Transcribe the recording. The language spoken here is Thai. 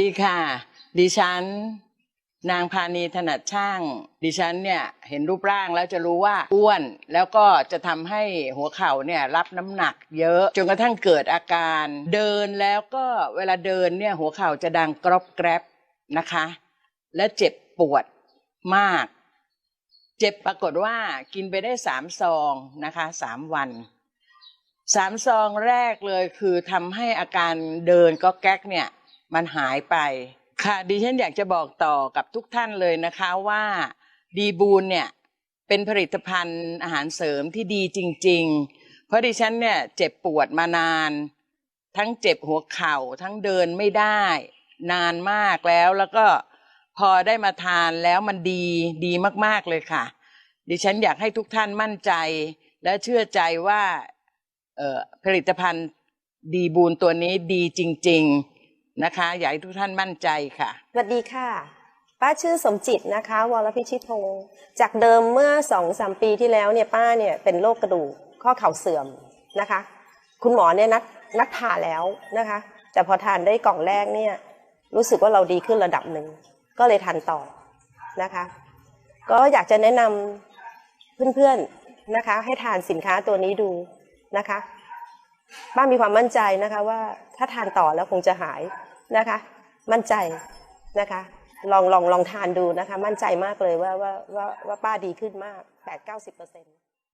ดีค่ะ ดิฉัน นางพานีถนัดช่าง ดิฉันเนี่ยเห็นรูปร่างแล้วจะรู้ว่าอ้วน แล้วก็จะทำให้หัวเข่าเนี่ยรับน้ำหนักเยอะ จนกระทั่งเกิดอาการ เดินแล้วก็เวลาเดินเนี่ยหัวเข่าจะดังกรอบแกรบนะคะ และเจ็บปวดมาก เจ็บปรากฏว่ากินไปได้สามซองนะคะสามวัน สามซองแรกเลยคือทำให้อาการเดินก็แก๊กเนี่ย มันหายไป ค่ะดิฉันอยากจะบอกต่อกับทุกท่านเลยนะคะว่าดีบูนเนี่ยเป็นผลิตภัณฑ์อาหารเสริมที่ดีจริง ๆ เพราะดิฉันเนี่ยเจ็บปวดมานาน ทั้งเจ็บหัวเข่าทั้งเดินไม่ได้ นานมากแล้วแล้วก็พอได้มาทานแล้วมันดีดีมากๆเลยค่ะ ดิฉันอยากให้ทุกท่านมั่นใจ และเชื่อใจว่าผลิตภัณฑ์ดีบูนตัวนี้ดีจริง ๆ นะคะอยากให้ทุกท่านมั่นใจค่ะ สวัสดีค่ะ ป้าชื่อสมจิตนะคะ วรพิชิตพงศ์จากเดิมเมื่อสองสามปีที่แล้วเนี่ยป้าเนี่ยเป็นโรคกระดูกข้อเข่าเสื่อมนะคะ คุณหมอเนี่ยนัดนัดผ่าแล้วนะคะ แต่พอทานได้กล่องแรกเนี่ยรู้สึกว่าเราดีขึ้นระดับหนึ่ง ก็เลยทานต่อนะคะ ก็อยากจะแนะนำเพื่อนๆนะคะ ให้ทานสินค้าตัวนี้ดูนะคะ ป้ามีความมั่นใจนะคะว่าถ้าทานต่อแล้วคงจะหายนะคะ มั่นใจนะคะ ลองลองลองทานดูนะคะ มั่นใจมากเลยว่าว่าว่าว่าป้าดีขึ้นมาก 8 9 0เปอร์เซ็นต์